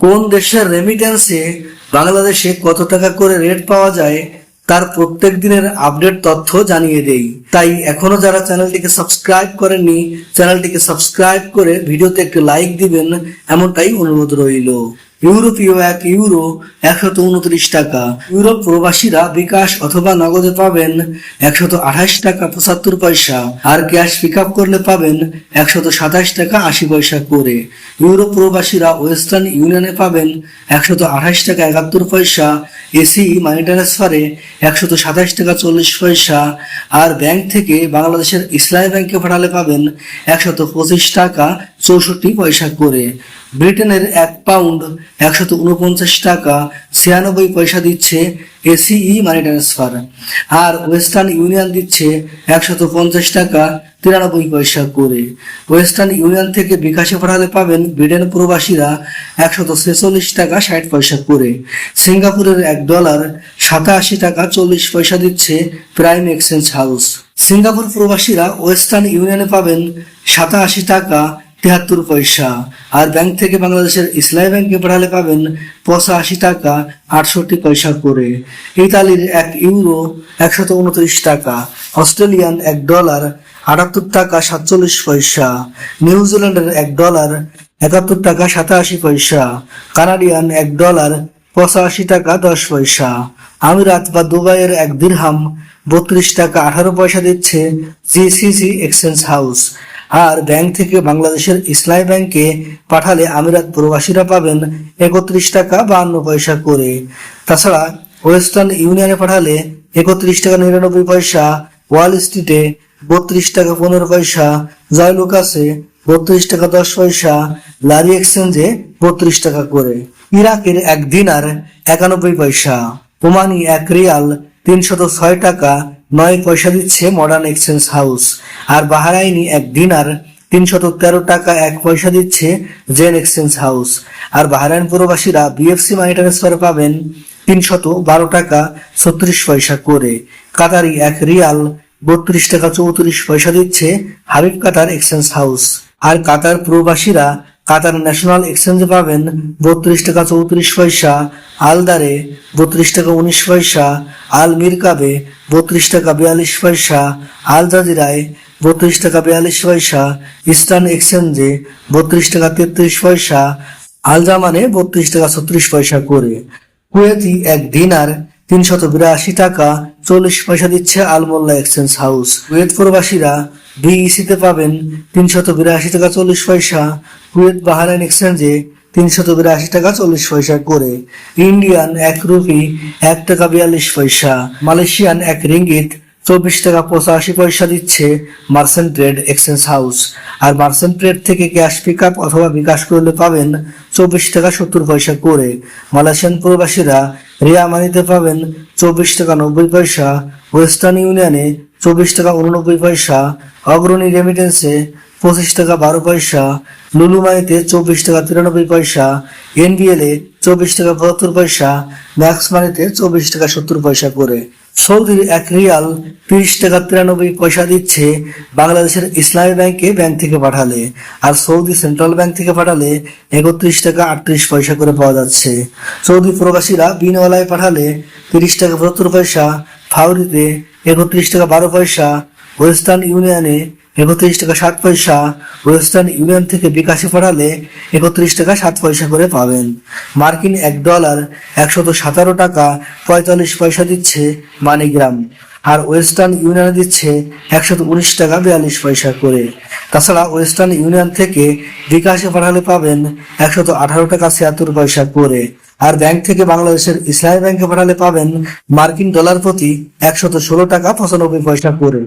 কোন দেশের রেমিটেন্সে বাংলাদেশে কত টাকা করে রেট পাওয়া যায়, তার প্রত্যেক দিনের আপডেট তথ্য জানিয়ে দেই। তাই এখনও যারা চ্যানেলটিকে সাবস্ক্রাইব করেননি চ্যানেলটিকে সাবস্ক্রাইব করে ভিডিওতে একটি লাইক দিবেন, এমনটাই অনুরোধ রইল। ইউরোপীয় এক ইউরো একশত উনত্রিশ টাকা। ইউরোপ প্রবাসীরা বিকাশ অথবা নগদে পাবেন একশত আঠাশ টাকা পঁচাত্তর পয়সা আর ক্যাশ পিক আপ করলে পাবেন একশত সাতাশ টাকা আশি পয়সা করে। ইউরোপ প্রবাসীরা ওয়েস্টার্ন ইউনিয়নে পাবেন একশত আঠাশ টাকা একাত্তর পয়সা, এসি মানি ট্রান্সফারে একশত সাতাশ টাকা চল্লিশ পয়সা আর ব্যাংক থেকে বাংলাদেশের ইসলামী ব্যাংকে পাঠালে পাবেন একশত পঁচিশ টাকা চৌষট্টি পয়সা করে। ব্রিটেনের এক পাউন্ড একশত উনপঞ্চাশ টাকা ছিয়ানব্বই পয়সা দিচ্ছে এসিই মানি ট্রান্সফার। আর ওয়েস্টার্ন ইউনিয়ন দিচ্ছে একশত পঞ্চাশ টাকা তিরানব্বই পয়সা করে। ওয়েস্টার্ন ইউনিয়ন থেকে বিকাশে পাঠালে পাবেন ব্রিটেন প্রবাসীরা একশত ছেচল্লিশ টাকা ষাট পয়সা করে। সিঙ্গাপুরের এক ডলার সাতাশি টাকা চল্লিশ পয়সা দিচ্ছে প্রাইম এক্সচেঞ্জ হাউস। সিঙ্গাপুর প্রবাসীরা ওয়েস্টার্ন ইউনিয়নে পাবেন সাতাশি টাকা তিয়াত্তর পয়সা। আর ব্যাংক থেকে বাংলাদেশের ইসলামী ব্যাংকে পাঠালে পাবেন পঁচাশি টাকা আটষট্টি পয়সা করে। ইতালির এক ইউরো একশত উনত্রিশ টাকা, অস্ট্রেলিয়ান এক ডলার আটাত্তর টাকা সাতচল্লিশ পয়সা নিউজিল্যান্ডের এক ডলার একাত্তর টাকা সাতাশি পয়সা, কানাডিয়ান এক ডলার পঁচাশি টাকা দশ পয়সা, আমিরাত বা দুবাইয়ের এক দিরহাম বত্রিশ টাকা আঠারো পয়সা দিচ্ছে জিসিসি এক্সচেঞ্জ হাউস আর ব্যাংক থেকে বাংলাদেশের ইসলামী ব্যাংকে পাঠালে আমিরাত প্রবাসীরা পাবেন একত্রিশ টাকা বাহান্ন পয়সা করে। তাছাড়া ওয়েস্টার্ন ইউনিয়নে পাঠালে একত্রিশ টাকা নিরানব্বই পয়সা, ওয়াল স্ট্রিটে বত্রিশ টাকা পনেরো পয়সা জয়লুকাসে বত্রিশ টাকা দশ পয়সা, লারি এক্সচেঞ্জে বত্রিশ টাকা করে। ইরাকের এক দিনার একানব্বই পয়সা। ওমানি এক রিয়াল তিনশত ছয় টাকা নয় পয়সা দিচ্ছে মডার্ন এক্সচেঞ্জ হাউস আর বাহারাইনি এক দিনার তিনশত তেরো টাকা এক পয়সা দিচ্ছে জেন এক্সচেঞ্জ হাউস আর বাহারাইন প্রবাসীরা বিএফসি মানি ট্রান্সফার পাবেন তিনশত বারো টাকা ছত্রিশ পয়সা করে। কাতারি এক রিয়াল বত্রিশ টাকা চৌত্রিশ পয়সা দিচ্ছে হাবিব কাতার এক্সচেঞ্জ হাউস আর কাতার প্রবাসীরা কাতার ন্যাশনাল এক্সচেঞ্জে পাবেন বত্রিশ টাকা চৌত্রিশ পয়সা, আলদারে বত্রিশ টাকা উনিশ পয়সা, আল মিরকাবে বত্রিশ টাকা বিয়াল্লিশ পয়সা, আল জাজিরায় বত্রিশ টাকা বিয়াল্লিশ পয়সা, ইস্টার্ন এক্সচেঞ্জে বত্রিশ টাকা তেত্রিশ পয়সা, আল জামানে বত্রিশ টাকা ছত্রিশ পয়সা করে। কুয়েতি এক দিনার তিনশত বিরাশি টাকা চল্লিশ পয়সা দিচ্ছে আলমোল্লা এক্সচেঞ্জ হাউস। কুয়েত প্রবাসীরা বিইসিতে পাবেন তিনশত বিরাশি টাকা চল্লিশ পয়সা, কুয়েত বাহারাইন এক্সচেঞ্জে তিনশত বিরাশি টাকা চল্লিশ পয়সা করে। ইন্ডিয়ান এক রুপি এক টাকা বিয়াল্লিশ পয়সা, মালয়েশিয়ান এক রিঙ্গিত চব্বিশ টাকা পঁচাশি পয়সা দিচ্ছে মার্সেন্ট ট্রেড এক্সচেঞ্জ হাউস। আর মার্সেন্ট ট্রেড থেকে ক্যাশ পিক আপ অথবা বিকাশ করলে পাবেন চব্বিশ টাকা সত্তর পয়সা করে। মালয়েশিয়ান প্রবাসীরা রিয়া মানিতে পাবেন চব্বিশ টাকা নব্বই পয়সা, ওয়েস্টার্ন ইউনিয়নে চব্বিশ টাকা উননব্বই পয়সা, অগ্রণী রেমিটেন্সে পঁচিশ টাকা বারো পয়সা লুলু মানিতে চব্বিশ টাকা তিরানব্বই পয়সা এনবিএল এ চব্বিশ টাকা বাহাত্তর পয়সা ম্যাক্স মানিতে চব্বিশ টাকা সত্তর পয়সা করে। সৌদির এক রিয়াল তিরিশ টাকা তিরানব্বই পয়সা দিচ্ছে বাংলাদেশের ইসলামী ব্যাংকে, ব্যাংক থেকে পাঠালে। আর সৌদি সেন্ট্রাল ব্যাংক থেকে পাঠালে একত্রিশ টাকা আটত্রিশ পয়সা করে পাওয়া যাচ্ছে। সৌদি প্রবাসীরা বিনওয়ালায় পাঠালে তিরিশ টাকা বাহাত্তর পয়সা, ফাউরিতে একত্রিশ টাকা বারো পয়সা ওয়েস্টার্ন ইউনিয়নে একত্রিশ টাকা ষাট পয়সা, ওয়েস্টার্ন ইউনিয়ন থেকে বিকাশে পাঠালে একত্রিশ টাকা সাত পয়সা করে পাবেন। মার্কিন এক ডলার একশত সতেরো টাকা পঁয়তাল্লিশ পয়সা দিচ্ছে মানিগ্রাম, আর ওয়েস্টার্ন ইউনিয়নে দিচ্ছে একশত উনিশ টাকা বিয়াল্লিশ পয়সা করে। তাছাড়া ওয়েস্টার্ন ইউনিয়ন থেকে বিকাশে পাঠালে পাবেন একশত আঠারো টাকা ছিয়াত্তর পয়সা করে, আর ব্যাংক থেকে বাংলাদেশের ইসলামী ব্যাংকে পাঠালে পাবেন মার্কিন ডলার প্রতি একশত ষোলো টাকা পঁচানব্বই পয়সা করে।